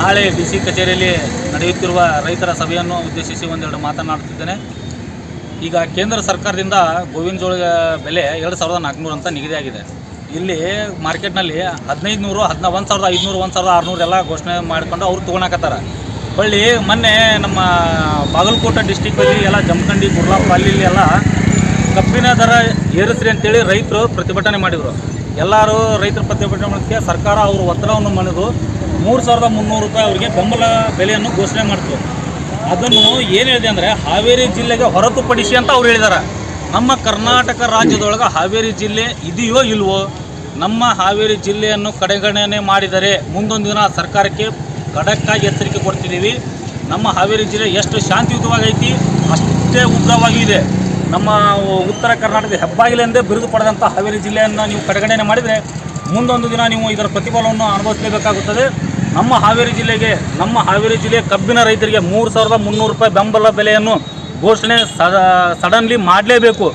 ನಾಳೆ D C ಕಚೇರಿಯಲ್ಲಿ ನಡೆಯುತ್ತಿರುವ ರೈತರ ಸಭೆಯನ್ನು ಉದ್ದೇಶಿಸಿ ಒಂದೆರಡು ಮಾತನಾಡುತ್ತಿದ್ದೇನೆ. ಈಗ ಕೇಂದ್ರ ಸರ್ಕಾರದಿಂದ ಗೋವಿನ ಜೋಳ ಬೆಲೆ ಎರಡು ಸಾವಿರದ ನಾಲ್ಕುನೂರು ಅಂತ ನಿಗದಿಯಾಗಿದೆ ಇಲ್ಲಿ ಮಾರ್ಕೆಟ್ನಲ್ಲಿ ಹದಿನೈದು ನೂರು ಹದಿನ ಒಂದು ಸಾವಿರದ ಐದುನೂರು, ಒಂದು ಸಾವಿರದ ಆರುನೂರು ಎಲ್ಲ ಘೋಷಣೆ ಮಾಡ್ಕೊಂಡು ಅವ್ರು ತೊಗೊಳಕತ್ತಾರ. ಹೊಳ್ಳಿ ಮೊನ್ನೆ ನಮ್ಮ ಬಾಗಲಕೋಟೆ ಡಿಸ್ಟಿಕ್ಕಲ್ಲಿ ಎಲ್ಲ ಜಮಖಂಡಿ ಗುರ್ಲಾಪ ಅಲ್ಲಿ ಎಲ್ಲ ಕಬ್ಬಿನ ದರ ಏರಿಸ್ರಿ ಅಂತೇಳಿ ರೈತರು ಪ್ರತಿಭಟನೆ ಮಾಡಿದರು. ಎಲ್ಲರೂ ರೈತರ ಪ್ರತಿಭಟನೆ ಮಾಡೋದಕ್ಕೆ ಸರ್ಕಾರ ಅವರು ಒತ್ತಡವನ್ನು ಮಣಿದು ಮೂರು ಸಾವಿರದ ಮುನ್ನೂರು ರೂಪಾಯಿ ಅವರಿಗೆ ಬೆಂಬಲ ಬೆಲೆಯನ್ನು ಘೋಷಣೆ ಮಾಡ್ತು. ಅದನ್ನು ಏನು ಹೇಳಿದೆ ಅಂದರೆ ಹಾವೇರಿ ಜಿಲ್ಲೆಗೆ ಹೊರತುಪಡಿಸಿ ಅಂತ ಅವ್ರು ಹೇಳಿದ್ದಾರೆ ನಮ್ಮ ಕರ್ನಾಟಕ ರಾಜ್ಯದೊಳಗೆ ಹಾವೇರಿ ಜಿಲ್ಲೆ ಇದೆಯೋ ಇಲ್ವೋ, ನಮ್ಮ ಹಾವೇರಿ ಜಿಲ್ಲೆಯನ್ನು ಕಡೆಗಣನೆ ಮಾಡಿದರೆ ಮುಂದೊಂದು ದಿನ ಸರ್ಕಾರಕ್ಕೆ ಖಡಕ್ಕಾಗಿ ಎಚ್ಚರಿಕೆ ಕೊಡ್ತಿದ್ದೀವಿ. ನಮ್ಮ ಹಾವೇರಿ ಜಿಲ್ಲೆ ಎಷ್ಟು ಶಾಂತಿಯುತವಾಗೈತಿ ಅಷ್ಟೇ ಉಗ್ರವಾಗಿ ಇದೆ. ನಮ್ಮ ಉತ್ತರ ಕರ್ನಾಟಕದ ಹೆಬ್ಬಾಗಿಲೆಂದೇ ಬಿರುದು ಪಡೆದಂಥ ಹಾವೇರಿ ಜಿಲ್ಲೆಯನ್ನು ನೀವು ಕಡೆಗಣನೆ ಮಾಡಿದರೆ ಮುಂದೊಂದು ದಿನ ನೀವು ಇದರ ಪ್ರತಿಫಲವನ್ನು ಅನುಭವಿಸಲೇಬೇಕಾಗುತ್ತದೆ. ನಮ್ಮ ಹಾವೇರಿ ಜಿಲ್ಲೆಗೆ, ನಮ್ಮ ಹಾವೇರಿ ಜಿಲ್ಲೆಯ ಕಬ್ಬಿನ ರೈತರಿಗೆ ಮೂರು ಸಾವಿರದ ಮುನ್ನೂರು ರೂಪಾಯಿ ಬೆಂಬಲ ಬೆಲೆಯನ್ನು ಘೋಷಣೆ ಸಡನ್ಲಿ ಮಾಡಲೇಬೇಕು.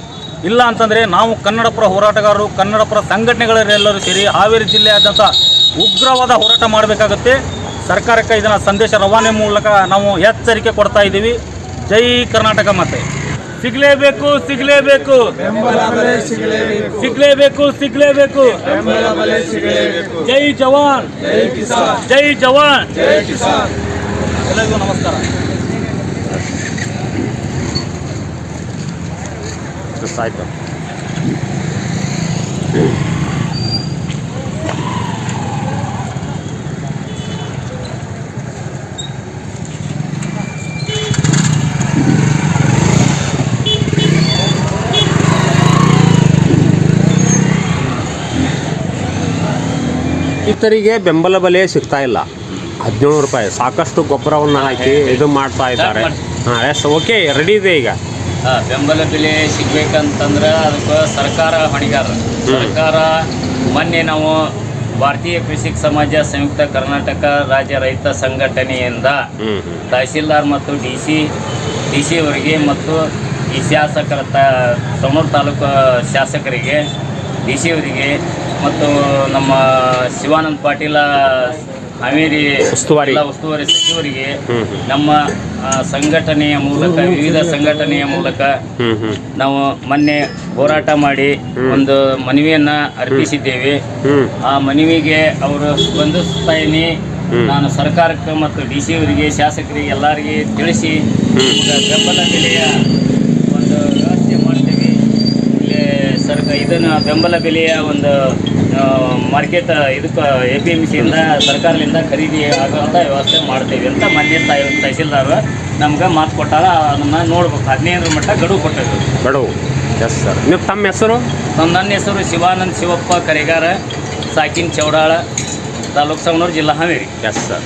ಇಲ್ಲ ಅಂತಂದರೆ ನಾವು ಕನ್ನಡಪುರ ಹೋರಾಟಗಾರರು, ಕನ್ನಡಪುರ ಸಂಘಟನೆಗಳೆಲ್ಲರೂ ಸೇರಿ ಹಾವೇರಿ ಜಿಲ್ಲೆಯಾದಂಥ ಉಗ್ರವಾದ ಹೋರಾಟ ಮಾಡಬೇಕಾಗುತ್ತೆ. ಸರ್ಕಾರಕ್ಕೆ ಇದನ್ನು ಸಂದೇಶ ರವಾನೆ ಮೂಲಕ ನಾವು ಎಚ್ಚರಿಕೆ ಕೊಡ್ತಾ ಇದ್ದೀವಿ. ಜೈ ಕರ್ನಾಟಕ ಮತ್ತೆ ಸಿಗಲೇಬೇಕು ಸಿಗಲೇಬೇಕು ಸಿಗಲೇಬೇಕು ಸಿಗಲೇಬೇಕು ಜೈ ಜವಾನ್ ಜೈ ಜವಾನ್ ಎಲ್ಲರಿಗೂ ನಮಸ್ಕಾರ ಆಯ್ತು ರೈತರಿಗೆ ಬೆಂಬಲ ಬೆಲೆ ಸಿಗ್ತಾ ಇಲ್ಲ. ಹದಿನೇಳು ರೂಪಾಯಿ. ಸಾಕಷ್ಟು ಗೊಬ್ಬರವನ್ನು ಹಾಕಿ ಇದು ಮಾಡ್ತಾ ಇದ್ದಾರೆ. ಹಾಂ ಎಸ್ ಓಕೆ ರೆಡಿ ಇದೆ ಈಗ. ಬೆಂಬಲ ಬೆಲೆ ಸಿಗ್ಬೇಕಂತಂದ್ರೆ ಅದಕ್ಕೆ ಸರ್ಕಾರ ಹೊಣೆಗಾರ. ಸರ್ಕಾರ ಮೊನ್ನೆ ನಾವು ಭಾರತೀಯ ಕೃಷಿ ಸಮಾಜ ಸಂಯುಕ್ತ ಕರ್ನಾಟಕ ರಾಜ್ಯ ರೈತ ಸಂಘಟನೆಯಿಂದ ತಹಸೀಲ್ದಾರ್ ಮತ್ತು ಡಿ ಸಿ ಡಿ ಸಿ ಅವರಿಗೆ ಮತ್ತು ಈ ಶಾಸಕರ ತ ಸಮೂರು ತಾಲೂಕು ಶಾಸಕರಿಗೆ ಡಿ ಸಿ ಅವರಿಗೆ ಮತ್ತು ನಮ್ಮ ಶಿವಾನಂದ ಪಾಟೀಲ ಹಾವೇರಿ ಉಸ್ತುವಾರಿ. ಎಲ್ಲ ಉಸ್ತುವಾರಿ ಸಚಿವರಿಗೆ ನಮ್ಮ ಆ, ಸಂಘಟನೆಯ ಮೂಲಕ ವಿವಿಧ ಸಂಘಟನೆಯ ಮೂಲಕ ನಾವು ಮೊನ್ನೆ ಹೋರಾಟ ಮಾಡಿ ಒಂದು ಮನವಿಯನ್ನ ಅರ್ಪಿಸಿದ್ದೇವೆ. ಆ ಮನವಿಗೆ ಅವರು ಸ್ಪಂದಿಸ್ತಾಯಿನಿ ನಾನು ಸರ್ಕಾರಕ್ಕೆ ಮತ್ತು ಡಿ ಸಿ ಅವರಿಗೆ ಶಾಸಕರಿಗೆ ಎಲ್ಲರಿಗೆ ತಿಳಿಸಿ ಬೆಂಬಲ ಬೆಲೆಯ ಒಂದು ವ್ಯವಸ್ಥೆ ಮಾಡ್ತೀವಿ ಇಲ್ಲಿ ಸರ್ಕ ಇದನ್ನು ಬೆಂಬಲ ಬೆಲೆಯ ಒಂದು ಮಾರ್ಕೆಟ್ ಇದಕ್ಕೆ ಎ ಪಿ ಎಂ ಸಿಯಿಂದ ಸರ್ಕಾರದಿಂದ ಖರೀದಿ ಆಗುವಂಥ ವ್ಯವಸ್ಥೆ ಮಾಡ್ತೀವಿ ಅಂತ ಮಾನ್ಯ ತಹಸೀಲ್ದಾರ್ ನಮ್ಗೆ ಮಾತು ಕೊಟ್ಟಾರ ಅದನ್ನು ನೋಡ್ಬೇಕು. ಹದಿನೈದರ ಮಟ್ಟ ಗಡುವು ಕೊಟ್ಟಿದ್ರು ಗಡುವು. ಎಸ್ ಸರ್ ನೀವು ತಮ್ಮ ಹೆಸರು? ನಮ್ಮ ನನ್ನ ಹೆಸರು ಶಿವಾನಂದ್ ಶಿವಪ್ಪ ಕರಿಗಾರ ಸಾಕಿನ್ ಚೌಡಾಳ ತಾಲೂಕು ಸಂಗನೂರು ಜಿಲ್ಲಾ ಹಾವೇರಿ. Yes sir